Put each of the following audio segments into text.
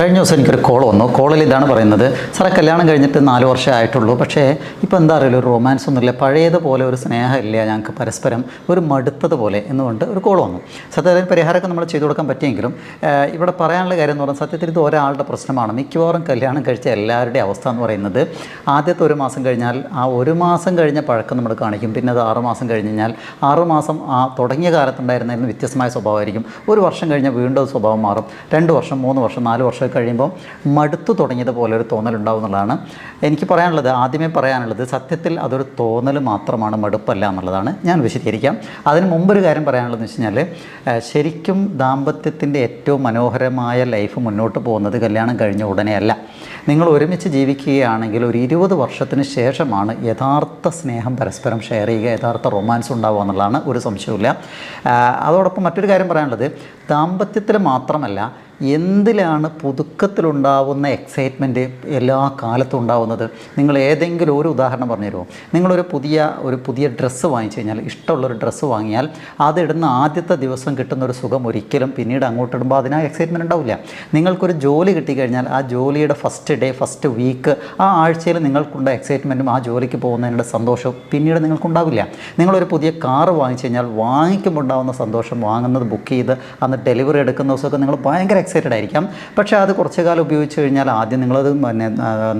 കഴിഞ്ഞ ദിവസം എനിക്കൊരു കോൾ വന്നു. കോളിൽ ഇതാണ് പറയുന്നത് സാറെ കല്യാണം കഴിഞ്ഞിട്ട് നാല് വർഷം ആയിട്ടുള്ളൂ. പക്ഷേ ഇപ്പോൾ എന്താ അറിയില്ല ഒരു റൊമാൻസ് ഒന്നുമില്ല. പഴയതുപോലെ ഒരു സ്നേഹമില്ല ഞങ്ങൾക്ക് പരസ്പരം. ഒരു മടുത്തതുപോലെ. എന്നുകൊണ്ട് ഒരു കോൾ വന്നു. സത്യത്തിൽ പരിഹാരമൊക്കെ നമ്മൾ ചെയ്തു കൊടുക്കാൻ പറ്റിയെങ്കിലും ഇവിടെ പറയാനുള്ള കാര്യം എന്ന് പറഞ്ഞാൽ സത്യത്തിൽ ഇത് ഒരാളുടെ പ്രശ്നമാണ്. മിക്കവാറും കല്യാണം കഴിച്ച എല്ലാവരുടെയും അവസ്ഥ എന്ന് പറയുന്നത് ആദ്യത്തെ ഒരു മാസം കഴിഞ്ഞാൽ ആ ഒരു മാസം കഴിഞ്ഞ പഴക്കം നമ്മൾ കാണിക്കും. പിന്നെ അത് ആറുമാസം കഴിഞ്ഞ് കഴിഞ്ഞാൽ ആറുമാസം ആ തുടങ്ങിയ കാലത്തുണ്ടായിരുന്നതിന് വ്യത്യസ്തമായ സ്വഭാവമായിരിക്കും. ഒരു വർഷം കഴിഞ്ഞാൽ വീണ്ടും സ്വഭാവം മാറും. രണ്ട് വർഷം മൂന്ന് വർഷം നാല് വർഷം കഴിയുമ്പോൾ മടുത്തു തുടങ്ങിയതുപോലെ ഒരു തോന്നലുണ്ടാവും എന്നുള്ളതാണ്. എനിക്ക് പറയാനുള്ളത് ആദ്യമേ പറയാനുള്ളത് സത്യത്തിൽ അതൊരു തോന്നൽ മാത്രമാണ് മടുപ്പല്ല എന്നുള്ളതാണ് ഞാൻ വിശദീകരിക്കാം. അതിന് മുമ്പൊരു കാര്യം പറയാനുള്ളതെന്ന് വെച്ച് കഴിഞ്ഞാൽ ശരിക്കും ദാമ്പത്യത്തിന്റെ ഏറ്റവും മനോഹരമായ ലൈഫ് മുന്നോട്ട് പോകുന്നത് കല്യാണം കഴിഞ്ഞ ഉടനെയല്ല നിങ്ങൾ ഒരുമിച്ച് ജീവിക്കുകയാണെങ്കിൽ ഒരു ഇരുപത് വർഷത്തിന് ശേഷമാണ് യഥാർത്ഥ സ്നേഹം പരസ്പരം ഷെയർ ചെയ്യുക യഥാർത്ഥ റൊമാൻസ് ഉണ്ടാവുക എന്നുള്ളതാണ് ഒരു സംശയവുമില്ല. അതോടൊപ്പം മറ്റൊരു കാര്യം പറയാനുള്ളത് ദാമ്പത്യത്തിൽ മാത്രമല്ല എന്തിലാണ് പുതുക്കത്തിലുണ്ടാവുന്ന എക്സൈറ്റ്മെന്റ് എല്ലാ കാലത്തും ഉണ്ടാവുന്നത്? നിങ്ങൾ ഏതെങ്കിലും ഒരു ഉദാഹരണം പറഞ്ഞു തരുമോ? നിങ്ങളൊരു പുതിയ ഒരു പുതിയ ഡ്രസ്സ് വാങ്ങിച്ചു കഴിഞ്ഞാൽ ഇഷ്ടമുള്ളൊരു ഡ്രസ്സ് വാങ്ങിയാൽ അതിടുന്ന ആദ്യത്തെ ദിവസം കിട്ടുന്ന ഒരു സുഖം ഒരിക്കലും പിന്നീട് അങ്ങോട്ട് ഇടുമ്പോൾ അതിനാ എക്സൈറ്റ്മെന്റ് ഉണ്ടാവില്ല. നിങ്ങൾക്കൊരു ജോലി കിട്ടിക്കഴിഞ്ഞാൽ ആ ജോലിയുടെ ഫസ്റ്റ് ഡേ ഫസ്റ്റ് വീക്ക് ആ ആഴ്ചയിൽ നിങ്ങൾക്കുണ്ട എക്സൈറ്റ്മെന്റും ആ ജോലിക്ക് പോകുന്നതിന്റെ സന്തോഷവും പിന്നീട് നിങ്ങൾക്കുണ്ടാവില്ല. നിങ്ങളൊരു പുതിയ കാറ് വാങ്ങിച്ചു കഴിഞ്ഞാൽ വാങ്ങിക്കുമ്പോൾ ഉണ്ടാകുന്ന സന്തോഷം വാങ്ങുന്നത് ബുക്ക് ചെയ്ത് അന്ന് ഡെലിവറി എടുക്കുന്ന ദിവസമൊക്കെ നിങ്ങൾ ഭയങ്കര എക്സൈറ്റഡ് ആയിരിക്കാം പക്ഷേ അത് കുറച്ച് കാലം ഉപയോഗിച്ച് കഴിഞ്ഞാൽ ആദ്യം നിങ്ങളത് പിന്നെ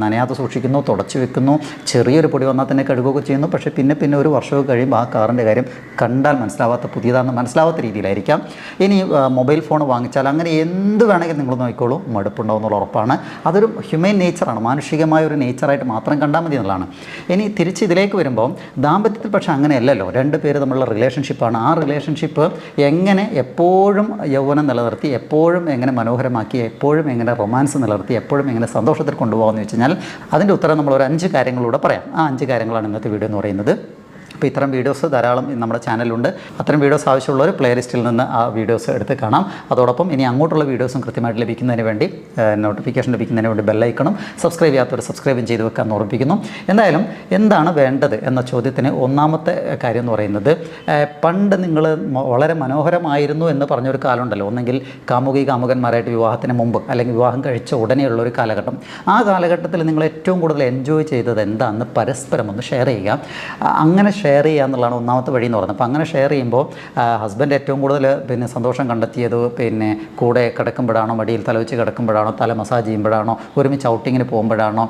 നനയാതെ സൂക്ഷിക്കുന്നു തുടച്ചു വെക്കുന്നു ചെറിയൊരു പൊടി വന്നാൽ തന്നെ കഴുകുകയൊക്കെ ചെയ്യുന്നു. പക്ഷേ പിന്നെ പിന്നെ ഒരു വർഷമൊക്കെ കഴിയുമ്പോൾ ആ കാറിന്റെ കാര്യം കണ്ടാൽ മനസ്സിലാവാത്ത പുതിയതാണെന്ന് മനസ്സിലാവാത്ത രീതിയിലായിരിക്കാം. ഇനി മൊബൈൽ ഫോൺ വാങ്ങിച്ചാൽ അങ്ങനെ എന്ത് വേണമെങ്കിൽ നിങ്ങൾ നോക്കിക്കോളൂ. മടുപ്പുണ്ടാവും എന്നുള്ള ഉറപ്പാണ്. അതൊരു ഹ്യൂമൻ നേച്ചറാണ്. മാനുഷികമായ ഒരു നേച്ചറായിട്ട് മാത്രം കണ്ടാൽ മതി എന്നുള്ളതാണ്. ഇനി തിരിച്ച് ഇതിലേക്ക് വരുമ്പോൾ ദാമ്പത്യത്തിൽ പക്ഷേ അങ്ങനെയല്ലല്ലോ. രണ്ട് പേര് തമ്മിലുള്ള റിലേഷൻഷിപ്പാണ് ആ റിലേഷൻഷിപ്പ് എങ്ങനെ എപ്പോഴും യൗവനം നിലനിർത്തി എപ്പോഴും എങ്ങനെ മനോഹരമാക്കി എപ്പോഴും എങ്ങനെ റൊമാൻസ് നിലർത്തി എപ്പോഴും എങ്ങനെ സന്തോഷത്തിൽ കൊണ്ടുപോകാമെന്ന് വെച്ച് കഴിഞ്ഞാൽ അതിന്റെ ഉത്തരം നമ്മൾ ഒരു അഞ്ച് കാര്യങ്ങളിലൂടെ പറയാം. ആ അഞ്ച് കാര്യങ്ങളാണ് ഇന്നത്തെ വീഡിയോ എന്ന് പറയുന്നത്. അപ്പോൾ ഇത്തരം വീഡിയോസ് ധാരാളം നമ്മുടെ ചാനലുണ്ട് അത്തരം വീഡിയോസ് ആവശ്യമുള്ളവർ പ്ലേലിസ്റ്റിൽ നിന്ന് ആ വീഡിയോസ് എടുത്ത് കാണാം. അതോടൊപ്പം ഇനി അങ്ങോട്ടുള്ള വീഡിയോസും കൃത്യമായിട്ട് ലഭിക്കുന്നതിന് വേണ്ടി നോട്ടിഫിക്കേഷൻ ലഭിക്കുന്നതിന് വേണ്ടി ബെല്ലൈക്കണം സബ്സ്ക്രൈബ് ചെയ്യാത്തവർ സബ്സ്ക്രൈബും ചെയ്ത് വെക്കാൻ ഓർമ്മിപ്പിക്കുന്നു. എന്തായാലും എന്താണ് വേണ്ടത് എന്ന ചോദ്യത്തിന് ഒന്നാമത്തെ കാര്യം എന്ന് പറയുന്നത് പണ്ട് നിങ്ങൾ വളരെ മനോഹരമായിരുന്നു എന്ന് പറഞ്ഞൊരു കാലമുണ്ടല്ലോ. ഒന്നെങ്കിൽ കാമുകി കാമുകന്മാരായിട്ട് വിവാഹത്തിന് മുമ്പ് അല്ലെങ്കിൽ വിവാഹം കഴിച്ച ഉടനെയുള്ള ഒരു കാലഘട്ടം. ആ കാലഘട്ടത്തിൽ നിങ്ങൾ ഏറ്റവും കൂടുതൽ എൻജോയ് ചെയ്തത് എന്താണെന്ന് പരസ്പരം ഒന്ന് ഷെയർ ചെയ്യുക. അങ്ങനെ ഷെയർ ചെയ്യുക എന്നുള്ളതാണ് ഒന്നാമത്തെ വഴി എന്ന് പറയുന്നത്. അപ്പോൾ അങ്ങനെ ഷെയർ ചെയ്യുമ്പോൾ ഹസ്ബൻഡ് ഏറ്റവും കൂടുതൽ പിന്നെ സന്തോഷം കണ്ടെത്തിയത് പിന്നെ കൂടെ കിടക്കുമ്പോഴാണോ മടിയിൽ തലവെച്ച് കിടക്കുമ്പോഴാണോ തല മസാജ് ചെയ്യുമ്പോഴാണോ ഒരുമിച്ച് ഔട്ടിങ്ങിന് പോകുമ്പോഴാണോ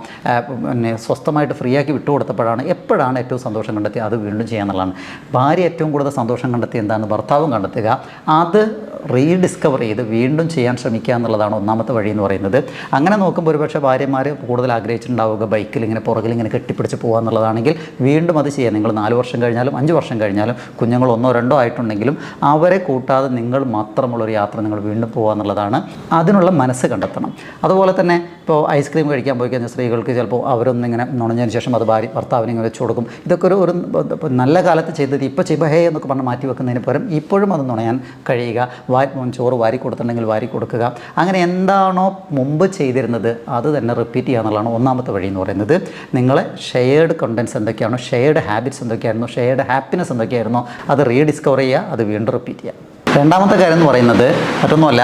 പിന്നെ സ്വസ്ഥമായിട്ട് ഫ്രീ ആക്കി വിട്ടുകൊടുത്തപ്പോഴാണ് എപ്പോഴാണ് ഏറ്റവും സന്തോഷം കണ്ടെത്തി അത് വീണ്ടും ചെയ്യാന്നുള്ളതാണ് ഭാര്യ ഏറ്റവും കൂടുതൽ സന്തോഷം കണ്ടെത്തി എന്താണ് ഭർത്താവും കണ്ടെത്തുക. അത് റീഡിസ്കവർ ചെയ്ത് വീണ്ടും ചെയ്യാൻ ശ്രമിക്കുക എന്നുള്ളതാണ് ഒന്നാമത്തെ വഴി എന്ന് പറയുന്നത്. അങ്ങനെ നോക്കുമ്പോൾ ഒരുപക്ഷെ ഭാര്യമാർ കൂടുതൽ ആഗ്രഹിച്ചിട്ടുണ്ടാവുക ബൈക്കിൽ ഇങ്ങനെ പുറകിൽ ഇങ്ങനെ കെട്ടിപ്പിടിച്ച് പോകുക എന്നുള്ളതാണെങ്കിൽ വീണ്ടും അത് ചെയ്യാം നിങ്ങൾ നാല് വർഷം കഴിഞ്ഞാലും അഞ്ച് വർഷം കഴിഞ്ഞാലും കുഞ്ഞുങ്ങൾ ഒന്നോ രണ്ടോ ആയിട്ടുണ്ടെങ്കിലും അവരെ കൂട്ടാതെ നിങ്ങൾ മാത്രമുള്ളൊരു യാത്ര നിങ്ങൾ വീണ്ടും പോകുക എന്നുള്ളതാണ് അതിനുള്ള മനസ്സ് കണ്ടെത്തണം. അതുപോലെ തന്നെ ഇപ്പോൾ ഐസ്ക്രീം കഴിക്കാൻ പോയി കഴിഞ്ഞാൽ സ്ത്രീകൾക്ക് ചിലപ്പോൾ അവരൊന്നിങ്ങനെ നുണഞ്ഞതിന് ശേഷം അത് ഭാര്യ ഭർത്താവിന് ഇങ്ങനെ വെച്ച് കൊടുക്കും. ഇതൊക്കെ ഒരു ഒരു നല്ല കാലത്ത് ചെയ്തത് ഇപ്പോൾ ചെയ്യുമ്പോൾ ഹേ എന്നൊക്കെ പറഞ്ഞ് മാറ്റി വെക്കുന്നതിന് പകരം ഇപ്പോഴും അത് നുണയാൻ കഴിയുക. വാരി ചോറ് വാരി കൊടുത്തിട്ടുണ്ടെങ്കിൽ വാരി കൊടുക്കുക. അങ്ങനെ എന്താണോ മുമ്പ് ചെയ്തിരുന്നത് അത് തന്നെ റിപ്പീറ്റ് ചെയ്യുക എന്നുള്ളതാണ് ഒന്നാമത്തെ വഴി എന്ന് പറയുന്നത്. നിങ്ങളെ ഷെയർഡ് കണ്ടൻസ് എന്തൊക്കെയാണോ ഷെയർഡ് ഹാബിറ്റ്സ് എന്തൊക്കെയായിരുന്നു ഷെയർഡ് ഹാപ്പിനെസ് എന്തൊക്കെയായിരുന്നോ അത് റീഡിസ്കവർ ചെയ്യുക അത് വീണ്ടും റിപ്പീറ്റ് ചെയ്യുക. രണ്ടാമത്തെ കാര്യം എന്ന് പറയുന്നത് മറ്റൊന്നുമല്ല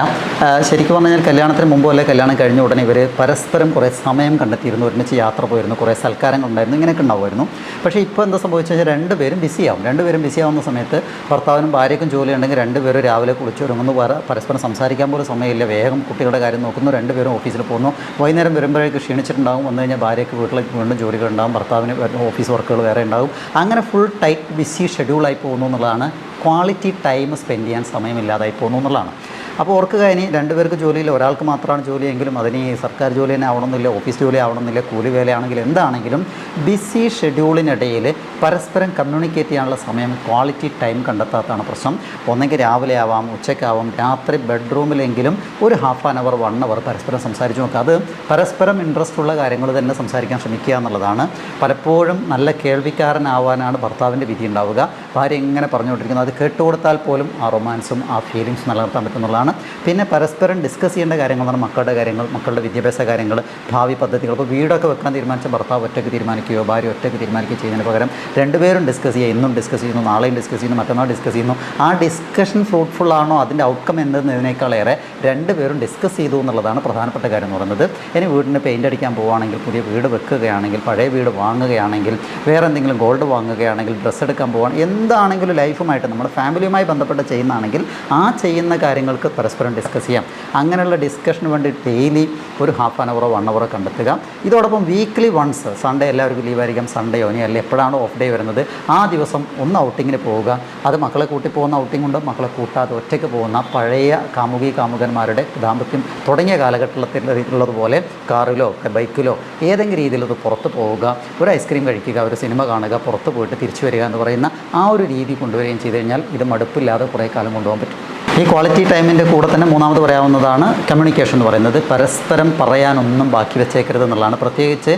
ശരിക്കും പറഞ്ഞു കഴിഞ്ഞാൽ കല്യാണത്തിന് മുമ്പ് അല്ലെ കല്യാണം കഴിഞ്ഞ ഉടനെ ഇവർ പരസ്പരം കുറേ സമയം കണ്ടെത്തിയിരുന്നു ഒരുമിച്ച് യാത്ര പോയിരുന്നു കുറേ സൽക്കാരങ്ങൾ ഉണ്ടായിരുന്നു ഇങ്ങനെയൊക്കെ ഉണ്ടാവുമായിരുന്നു. പക്ഷേ ഇപ്പോൾ എന്താ സംഭവിച്ചു കഴിഞ്ഞാൽ രണ്ടുപേരും ബിസിയാവും രണ്ടുപേരും ബിസിയാവുന്ന സമയത്ത് ഭർത്താവിനും ഭാര്യയ്ക്കും ജോലി ഉണ്ടെങ്കിൽ രണ്ടുപേരും രാവിലെ കുളിച്ച് ഒരുങ്ങുന്നു വേറെ പരസ്പരം സംസാരിക്കാൻ പോലും സമയമില്ല. വേഗം കുട്ടികളുടെ കാര്യം നോക്കുന്നു രണ്ടുപേരും ഓഫീസിൽ പോകുന്നു. വൈകുന്നേരം വരുമ്പോഴേക്ക് ക്ഷീണിച്ചിട്ടുണ്ടാകും വന്നു കഴിഞ്ഞാൽ ഭാര്യയ്ക്ക് വീട്ടിൽ വീണ്ടും ജോലികൾ ഉണ്ടാകും ഭർത്താവിന് ഓഫീസ് വർക്കുകൾ വേറെ ഉണ്ടാകും അങ്ങനെ ഫുൾ ടൈറ്റ് ബിസി ഷെഡ്യൂളായി പോകുന്നു എന്നുള്ളതാണ് ക്വാളിറ്റി ടൈം സ്പെൻഡ് ചെയ്യാൻ സമയമില്ലാതായി പോകുന്നു എന്നുള്ളതാണ്. അപ്പോൾ ഓർക്കുക ഇനി രണ്ടുപേർക്ക് ജോലിയിൽ ഒരാൾക്ക് മാത്രമാണ് ജോലിയെങ്കിലും അതിന് സർക്കാർ ജോലി തന്നെ ആവണമെന്നില്ല ഓഫീസ് ജോലി ആവണമെന്നില്ല കൂലി വേലയാണെങ്കിലും എന്താണെങ്കിലും ബിസി ഷെഡ്യൂളിനിടയിൽ പരസ്പരം കമ്മ്യൂണിക്കേറ്റ് ചെയ്യാനുള്ള സമയം ക്വാളിറ്റി ടൈം കണ്ടെത്താത്തതാണ് പ്രശ്നം. ഒന്നെങ്കിൽ രാവിലെ ആവാം ഉച്ചയ്ക്കാവാം രാത്രി ബെഡ്റൂമിലെങ്കിലും ഒരു half an hour one hour പരസ്പരം സംസാരിച്ചു നോക്കുക. അത് പരസ്പരം ഇൻട്രസ്റ്റ് ഉള്ള കാര്യങ്ങൾ തന്നെ സംസാരിക്കാൻ ശ്രമിക്കുക എന്നുള്ളതാണ്. പലപ്പോഴും നല്ല കേൾവിക്കാരനാവാനാണ് ഭർത്താവിന്റെ വിധി ഉണ്ടാവുക. ഭാര്യ ഇങ്ങനെ പറഞ്ഞുകൊണ്ടിരിക്കുന്നത് അത് കേട്ടുകൊടുത്താൽ പോലും ആ റൊമാൻസും ആ ഫീലിങ്സും നിലനിർത്താൻ പറ്റുന്നതാണ് പിന്നെ പരസ്പരം ഡിസ്കസ് ചെയ്യേണ്ട കാര്യങ്ങൾ എന്ന് മക്കളുടെ കാര്യങ്ങൾ മക്കളുടെ വിദ്യാഭ്യാസ കാര്യങ്ങൾ ഭാവി പദ്ധതികൾ. ഇപ്പോൾ വീടൊക്കെ വെക്കാൻ തീരുമാനിച്ച ഭർത്താവ് ഒറ്റയ്ക്ക് തീരുമാനിക്കുകയോ ഭാര്യ ഒറ്റയ്ക്ക് തീരുമാനിക്കുകയോ ചെയ്യുന്നതിന് പകരം രണ്ടുപേരും ഡിസ്കസ് ചെയ്യുക ഇന്നും ഡിസ്കസ് ചെയ്യുന്നു നാളെയും ഡിസ്കസ് ചെയ്യുന്നു മറ്റന്നാൾ ഡിസ്കസ് ചെയ്യുന്നു. ആ ഡിസ്കഷൻ ഫ്രൂട്ട്ഫുൾ ആണോ അതിന്റെ ഔട്ട്കം എന്നതിനേക്കാളേറെ രണ്ടുപേരും ഡിസ്കസ് ചെയ്തു എന്നുള്ളതാണ് പ്രധാനപ്പെട്ട കാര്യം എന്ന് പറയുന്നത്. ഇനി വീടിന് പെയിന്റ് അടിക്കാൻ പോവുകയാണെങ്കിൽ പുതിയ വീട് വെക്കുകയാണെങ്കിൽ പഴയ വീട് വാങ്ങുകയാണെങ്കിൽ വേറെ എന്തെങ്കിലും ഗോൾഡ് വാങ്ങുകയാണെങ്കിൽ ഡ്രസ്സ് എടുക്കാൻ പോവാൻ എന്താണെങ്കിലും ലൈഫുമായിട്ട് നമ്മുടെ ഫാമിലിയുമായി ബന്ധപ്പെട്ട് ചെയ്യുന്നതാണെങ്കിൽ ആ ചെയ്യുന്ന കാര്യങ്ങൾക്ക് പരസ്പരം ഡിസ്കസ് ചെയ്യാം. അങ്ങനെയുള്ള ഡിസ്കഷന് വേണ്ടി ഡെയിലി ഒരു ഹാഫ് ആൻ അവറോ വൺ അവറോ കണ്ടെത്തുക. ഇതോടൊപ്പം വീക്ക്ലി വൺസ് സൺഡേ എല്ലാവർക്കും ലീവായിരിക്കാം സൺഡേ ഇനി അല്ലെങ്കിൽ എപ്പോഴാണോ ഓഫ് ഡേ വരുന്നത്. ആ ദിവസം ഒന്ന് ഔട്ടിങ്ങിന് പോവുക. അത് മക്കളെ കൂട്ടി പോകുന്ന ഔട്ടിംഗ് ഉണ്ട്? മക്കളെ കൂട്ടാതെ ഒറ്റയ്ക്ക് പോകുന്ന പഴയ കാമുകി കാമുകന്മാരുടെ ദാമ്പത്യം തുടങ്ങിയ കാലഘട്ടത്തിലുള്ളതുപോലെ കാറിലോ ബൈക്കിലോ ഏതെങ്കിലും രീതിയിൽ അത് പുറത്ത് പോവുക ഒരു ഐസ്ക്രീം കഴിക്കുക ഒരു സിനിമ കാണുക പുറത്ത് പോയിട്ട് തിരിച്ചു വരിക എന്ന് പറയുന്ന ആ ഒരു രീതി കൊണ്ടുവരികയും ചെയ്തു കഴിഞ്ഞാൽ ഇത് മടുപ്പില്ലാതെ കുറേ കാലം കൊണ്ടുപോകാൻ പറ്റും. ഈ ക്വാളിറ്റി ടൈമിന്റെ കൂടെ തന്നെ മൂന്നാമത് പറയാവുന്നതാണ് കമ്മ്യൂണിക്കേഷൻ എന്ന് പറയുന്നത്. പരസ്പരം പറയാനൊന്നും ബാക്കി വെച്ചേക്കരുത് എന്നുള്ളതാണ്. പ്രത്യേകിച്ച്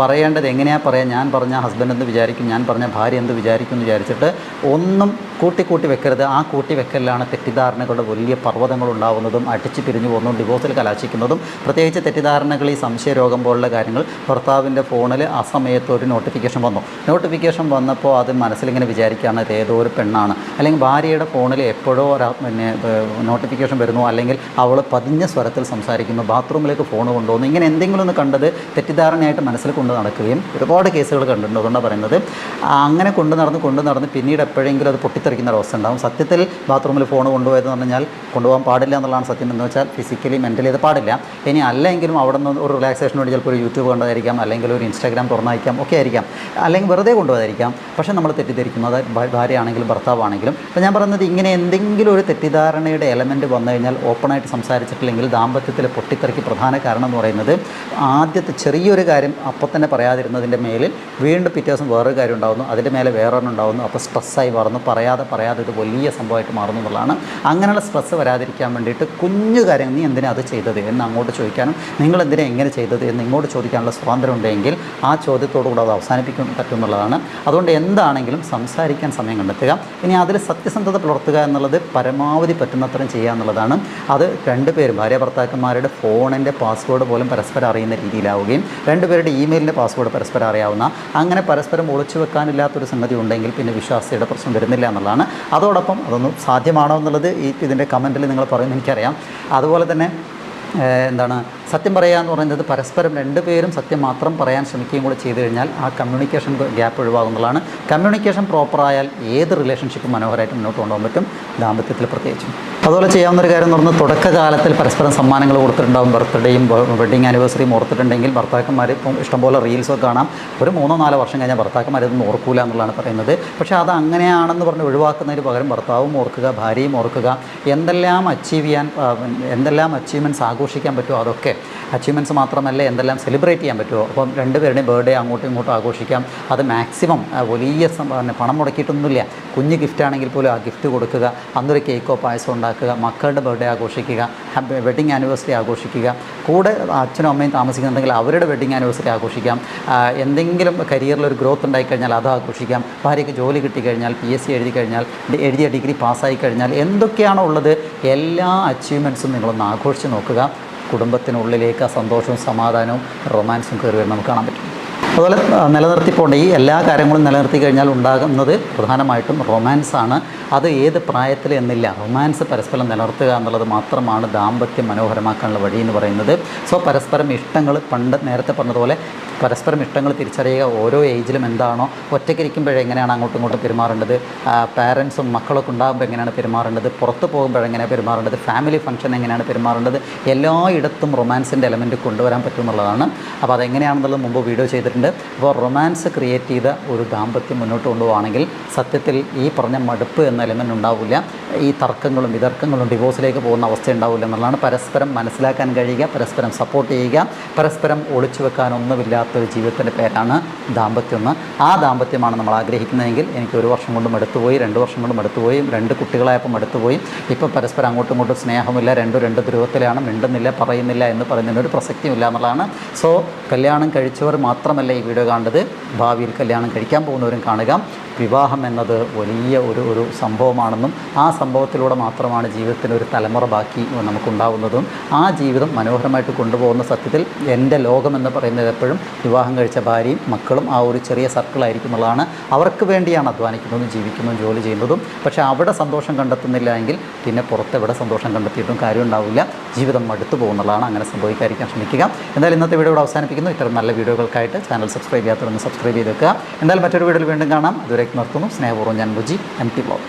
പറയേണ്ടത് എങ്ങനെയാണ് പറയാം? ഞാൻ പറഞ്ഞ ഹസ്ബൻഡ് എന്ത് വിചാരിക്കും ഞാൻ പറഞ്ഞ ഭാര്യ എന്ത് വിചാരിക്കും എന്ന് വിചാരിച്ചിട്ട് ഒന്നും കൂട്ടി കൂട്ടി വെക്കരുത്. ആ കൂട്ടി വെക്കലിലാണ് തെറ്റിദ്ധാരണകളുടെ വലിയ പർവതങ്ങൾ ഉണ്ടാവുന്നതും അടിച്ച് പിരിഞ്ഞു പോകുന്നതും ഡിവോഴ്സിൽ കലാശിക്കുന്നതും. പ്രത്യേകിച്ച് തെറ്റിദ്ധാരണകൾ ഈ സംശയരോഗം പോലുള്ള കാര്യങ്ങൾ ഭർത്താവിന്റെ ഫോണിൽ ആ സമയത്ത് ഒരു നോട്ടിഫിക്കേഷൻ വന്നു. നോട്ടിഫിക്കേഷൻ വന്നപ്പോൾ അത് മനസ്സിലിങ്ങനെ വിചാരിക്കുകയാണ് ഇത് ഏതോ ഒരു പെണ്ണാണ്. അല്ലെങ്കിൽ ഭാര്യയുടെ ഫോണിൽ എപ്പോഴോ ഒരു പിന്നെ നോട്ടിഫിക്കേഷൻ വരുന്നു. അല്ലെങ്കിൽ അവൾ പതിഞ്ഞ സ്വരത്തിൽ സംസാരിക്കുന്നു ബാത്റൂമിലേക്ക് ഫോൺ കൊണ്ടുപോകുന്നു ഇങ്ങനെ എന്തെങ്കിലും ഒന്ന് കണ്ടത് തെറ്റിദ്ധാരണയായിട്ട് മനസ്സിൽ കൊണ്ട് നടക്കുകയും ഒരുപാട് കേസുകൾ കണ്ടിട്ടുണ്ട് അതുകൊണ്ടാണ് പറയുന്നത് അങ്ങനെ കൊണ്ടു നടന്ന് കൊണ്ടു നടന്ന് പിന്നീട് എപ്പോഴെങ്കിലും അത് പൊട്ടിത്തെറിക്കുന്ന ഒരു അവസ്ഥ ഉണ്ടാകും സത്യത്തിൽ ബാത്റൂമിൽ ഫോൺ കൊണ്ടുപോയതെന്ന് പറഞ്ഞാൽ കൊണ്ടുപോകാൻ പാടില്ല എന്നുള്ളതാണ് സത്യം. എന്ന് വെച്ചാൽ ഫിസിക്കലി മെന്റലി അത് പാടില്ല. ഇനി അല്ലെങ്കിലും അവിടെ നിന്ന് ഒരു റിലാക്സേഷന് വേണ്ടി ചിലപ്പോൾ ഒരു യൂട്യൂബ് കണ്ടതായിരിക്കാം അല്ലെങ്കിൽ ഒരു ഇൻസ്റ്റാഗ്രാം തുറന്നായിരിക്കാം ഒക്കെ ആയിരിക്കാം. അല്ലെങ്കിൽ വെറുതെ കൊണ്ടുപോയതായിരിക്കാം. പക്ഷേ നമ്മൾ തെറ്റിദ്ധരിക്കുന്നു അത് ഭാര്യയാണെങ്കിലും ഭർത്താവാണെങ്കിലും. അപ്പോൾ ഞാൻ പറയുന്നത് ഇങ്ങനെ എന്തെങ്കിലും ഒരു തെറ്റിദ്ധാരണയുടെ എലമെന്റ് വന്നു കഴിഞ്ഞാൽ ഓപ്പണായിട്ട് സംസാരിച്ചിട്ടില്ലെങ്കിൽ ദാമ്പത്യത്തിലെ പൊട്ടിത്തെറിക്ക് പ്രധാന കാരണം എന്ന് പറയുന്നത് ആദ്യത്തെ ചെറിയൊരു കാര്യം അപ്പോൾ തന്നെ പറയാതിരുന്നതിന്റെ മേലിൽ വീണ്ടും പിറ്റേ ദിവസം വേറൊരു കാര്യം ഉണ്ടാകുന്നു അതിന്റെ മേലെ വേറൊരെണ്ണം ഉണ്ടാകുന്നു അപ്പോൾ സ്ട്രെസ്സായി മാറുന്നു പറയാതെ പറയാതെ ഇത് വലിയ സംഭവമായിട്ട് മാറുന്നു എന്നുള്ളതാണ്. അങ്ങനെയുള്ള സ്ട്രെസ്സ് വരാതിരിക്കാൻ വേണ്ടിയിട്ട് കുഞ്ഞു കാര്യം നീ എന്തിനാ അത് ചെയ്തത് എന്ന് അങ്ങോട്ട് ചോദിക്കാനും നിങ്ങൾ എന്തിനാ എങ്ങനെ ചെയ്തത് എന്ന് ഇങ്ങോട്ട് ചോദിക്കാനുള്ള സ്വാതന്ത്ര്യം ഉണ്ടെങ്കിൽ ആ ചോദ്യത്തോടു കൂടെ അത് അവസാനിപ്പിക്കാൻ പറ്റും എന്നുള്ളതാണ്. അതുകൊണ്ട് എന്താണെങ്കിലും സംസാരിക്കാൻ സമയം കണ്ടെത്തുക. ഇനി അതിൽ സത്യസന്ധത പുലർത്തുക എന്നുള്ളത് പരമാവധി പറ്റുന്നത്രയും ചെയ്യുക എന്നുള്ളതാണ്. അത് രണ്ടുപേരും ഭാര്യ ഭർത്താക്കന്മാരുടെ ഫോണിന്റെ പാസ്വേഡ് പോലും പരസ്പരം അറിയുന്ന രീതിയിലാവുകയും രണ്ടുപേരുടെ ഇമെയിലിന്റെ പാസ്വേഡ് പരസ്പരം അറിയാവുന്ന അങ്ങനെ പരസ്പരം ഒളിച്ചു വെക്കാനില്ലാത്തൊരു സംഗതി ഉണ്ടെങ്കിൽ പിന്നെ വിശ്വാസ്യയുടെ പ്രശ്നം വരുന്നില്ല എന്നുള്ളതാണ്. അതോടൊപ്പം അതൊന്നും സാധ്യമാണോ എന്നുള്ളത് ഈ ഇതിന്റെ കമന്റിൽ നിങ്ങൾ പറയുമെന്ന് എനിക്കറിയാം. അതുപോലെ തന്നെ എന്താണ് സത്യം പറയുക എന്ന് പറയുന്നത് പരസ്പരം രണ്ടുപേരും സത്യം മാത്രം പറയാൻ ശ്രമിക്കുകയും കൂടെ ചെയ്തു കഴിഞ്ഞാൽ ആ കമ്മ്യൂണിക്കേഷൻ ഗ്യാപ്പ് ഒഴിവാകുന്നതാണ്. കമ്മ്യൂണിക്കേഷൻ പ്രോപ്പറായാൽ ഏത് റിലേഷൻഷിപ്പും മനോഹരമായിട്ട് മുന്നോട്ട് കൊണ്ടുപോകാൻ പറ്റും. ദാമ്പത്യത്തിൽ പ്രത്യേകിച്ചും. അതുപോലെ ചെയ്യാവുന്ന ഒരു കാര്യം എന്ന് പറഞ്ഞാൽ തുടക്കകാലത്തിൽ പരസ്പരം സമ്മാനങ്ങൾ കൊടുത്തിട്ടുണ്ടാവും. ബർത്ത്ഡേയും വെഡിങ് ആനിവേഴ്സറിയും ഓർത്തിട്ടുണ്ടെങ്കിൽ ഭർത്താക്കന്മാർ ഇപ്പം ഇഷ്ടംപോലെ റീൽസൊക്കെ കാണാം. ഒരു മൂന്നോ നാലോ വർഷം കഴിഞ്ഞാൽ ഭർത്താക്കന്മാർ ഇതൊന്നും ഓർക്കൂല എന്നുള്ളതാണ് പറയുന്നത്. പക്ഷേ അത് അങ്ങനെയാണെന്ന് പറഞ്ഞ് ഒഴിവാക്കുന്നതിന് പകരം ഭർത്താവും ഓർക്കുക ഭാര്യയും ഓർക്കുക എന്തെല്ലാം അച്ചീവ് ചെയ്യാൻ എന്തെല്ലാം അച്ചീവ്മെന്റ്സ് ആഘോഷിക്കാൻ പറ്റുമോ അതൊക്കെ അച്ചീവ്മെന്റ്സ് മാത്രമല്ല എന്തെല്ലാം സെലിബ്രേറ്റ് ചെയ്യാൻ പറ്റുമോ അപ്പം രണ്ടുപേരുടെയും ബർത്ത്ഡേ അങ്ങോട്ടും ഇങ്ങോട്ടും ആഘോഷിക്കാം. അത് മാക്സിമം വലിയ പണം മുടക്കിയിട്ടൊന്നുമില്ല. കുഞ്ഞ് ഗിഫ്റ്റ് ആണെങ്കിൽ പോലും ആ ഗിഫ്റ്റ് കൊടുക്കുക. അന്നൊരു കേക്കോ പായസം ഉണ്ടാക്കുക. മക്കളുടെ ബർത്ത്ഡേ ആഘോഷിക്കുക. വെഡിങ് ആനിവേഴ്സറി ആഘോഷിക്കുക. കൂടെ അച്ഛനും അമ്മയും താമസിക്കുന്നുണ്ടെങ്കിൽ അവരുടെ വെഡിങ് ആനിവേഴ്സറി ആഘോഷിക്കാം. എന്തെങ്കിലും കരിയറിൽ ഒരു ഗ്രോത്ത് ഉണ്ടായിക്കഴിഞ്ഞാൽ അത് ആഘോഷിക്കാം. ഭാര്യയ്ക്ക് ജോലി കിട്ടിക്കഴിഞ്ഞാൽ പി എസ് സി എഴുതി കഴിഞ്ഞാൽ എഴുതിയ ഡിഗ്രി പാസ്സായി കഴിഞ്ഞാൽ എന്തൊക്കെയാണോ ഉള്ളത് എല്ലാ അച്ചീവ്മെന്റ്സും നിങ്ങളൊന്ന് ആഘോഷിച്ച് നോക്കുക. കുടുംബത്തിനുള്ളിലേക്ക് ആ സന്തോഷവും സമാധാനവും റൊമാൻസും കയറി വരുന്നത് നമുക്ക് കാണാൻ പറ്റും. അതുപോലെ നിലനിർത്തി പോകേണ്ട ഈ എല്ലാ കാര്യങ്ങളും നിലനിർത്തി കഴിഞ്ഞാൽ ഉണ്ടാകുന്നത് പ്രധാനമായിട്ടും റൊമാൻസാണ് അത് ഏത് പ്രായത്തിൽ എന്നില്ല. റൊമാൻസ് പരസ്പരം നിലനിർത്തുക എന്നുള്ളത് മാത്രമാണ് ദാമ്പത്യം മനോഹരമാക്കാനുള്ള വഴി എന്ന് പറയുന്നത്. സോ പരസ്പരം ഇഷ്ടങ്ങൾ പണ്ട് നേരത്തെ പറഞ്ഞതുപോലെ പരസ്പരം ഇഷ്ടങ്ങൾ തിരിച്ചറിയുക ഓരോ ഏജിലും എന്താണോ ഒറ്റയ്ക്കിരിക്കുമ്പോഴേ എങ്ങനെയാണ് അങ്ങോട്ടും ഇങ്ങോട്ടും പെരുമാറേണ്ടത്? പാരൻസും മക്കളൊക്കെ ഉണ്ടാകുമ്പോൾ എങ്ങനെയാണ് പെരുമാറേണ്ടത്? പുറത്ത് പോകുമ്പോൾ എങ്ങനെയാണ് പെരുമാറേണ്ടത്? ഫാമിലി ഫംഗ്ഷൻ എങ്ങനെയാണ് പെരുമാറേണ്ടത്? എല്ലായിടത്തും റൊമാൻസിന്റെ എലമെന്റ് കൊണ്ടുവരാൻ പറ്റുമെന്നുള്ളതാണ് അപ്പോൾ അതെങ്ങനെയാണെന്നുള്ളത് മുമ്പ് വീഡിയോ ചെയ്തിട്ടുണ്ട്. അപ്പോൾ റൊമാൻസ് ക്രിയേറ്റ് ചെയ്ത ഒരു ദാമ്പത്യം മുന്നോട്ട് കൊണ്ടുപോകുകയാണെങ്കിൽ സത്യത്തിൽ ഈ പറഞ്ഞ മടുപ്പ് എന്ന എലമെന്റ് ഉണ്ടാവില്ല. ഈ തർക്കങ്ങളും വിതർക്കങ്ങളും ഡിവോഴ്സിലേക്ക് പോകുന്ന അവസ്ഥ ഉണ്ടാവില്ല എന്നുള്ളതാണ് പരസ്പരം മനസ്സിലാക്കാൻ കഴിയുക പരസ്പരം സപ്പോർട്ട് ചെയ്യുക പരസ്പരം ഒളിച്ചു വെക്കാനൊന്നുമില്ലാത്ത ഒരു ജീവിതത്തിന്റെ പേരാണ് ദാമ്പത്യം. എന്ന് ആ ദാമ്പത്യമാണ് നമ്മൾ ആഗ്രഹിക്കുന്നതെങ്കിൽ എനിക്ക് ഒരു വർഷം കൊണ്ടും എടുത്തുപോയി രണ്ട് വർഷം കൊണ്ടും എടുത്തുപോയി രണ്ട് കുട്ടികളായപ്പം എടുത്തുപോയി ഇപ്പോൾ പരസ്പരം അങ്ങോട്ടും ഇങ്ങോട്ടും സ്നേഹമില്ല രണ്ടും രണ്ട് ധ്രുവത്തിലാണ് മിണ്ടുന്നില്ല പറയുന്നില്ല എന്ന് പറയുന്നതിന് ഒരു പ്രസക്തിയുമില്ല എന്നുള്ളതാണ്. സോ കല്യാണം കഴിച്ചവർ മാത്രമല്ല ഈ വീഡിയോ കാണേണ്ടത് ഭാവിയിൽ കല്യാണം കഴിക്കാൻ പോകുന്നവരും കാണുക. വിവാഹം എന്നത് വലിയ ഒരു ഒരു സംഭവമാണെന്നും ആ സംഭവത്തിലൂടെ മാത്രമാണ് ജീവിതത്തിന് ഒരു തലമുറ ബാക്കി നമുക്കുണ്ടാവുന്നതും. ആ ജീവിതം മനോഹരമായിട്ട് കൊണ്ടുപോകുന്ന സത്യത്തിൽ എന്റെ ലോകം എന്ന് പറയുന്നത് എപ്പോഴും വിവാഹം കഴിച്ച ഭാര്യയും മക്കളും ആ ഒരു ചെറിയ സർക്കിളായിരിക്കും എന്നുള്ളതാണ് അവർക്ക് വേണ്ടിയാണ് അധ്വാനിക്കുന്നതും ജീവിക്കുന്നതും ജോലി ചെയ്യുന്നതും. പക്ഷേ അവിടെ സന്തോഷം കണ്ടെത്തുന്നില്ല എങ്കിൽ പിന്നെ പുറത്തെവിടെ സന്തോഷം കണ്ടെത്തിയിട്ടും കാര്യം ഉണ്ടാവില്ല. ജീവിതം മടുത്തു പോകുന്നതാണ് അങ്ങനെ സംഭവിക്കാതിരിക്കാൻ ശ്രമിക്കുക. എന്തായാലും ഇന്നത്തെ വീഡിയോ അവസാനിപ്പിക്കുന്നു. ഇത്തരം നല്ല വീഡിയോകൾക്കായിട്ട് ചാനൽ സബ്സ്ക്രൈബ് ചെയ്യാത്തവരൊന്ന് സബ്സ്ക്രൈബ് ചെയ്ത് വെക്കുക. എന്തായാലും മറ്റൊരു വീഡിയോയിൽ വീണ്ടും കാണാം. അതുവരേക്ക് നിർത്തുന്നു. സ്നേഹപൂർവം ഞാൻ രുചി എം ടി ബ്ലോഗ്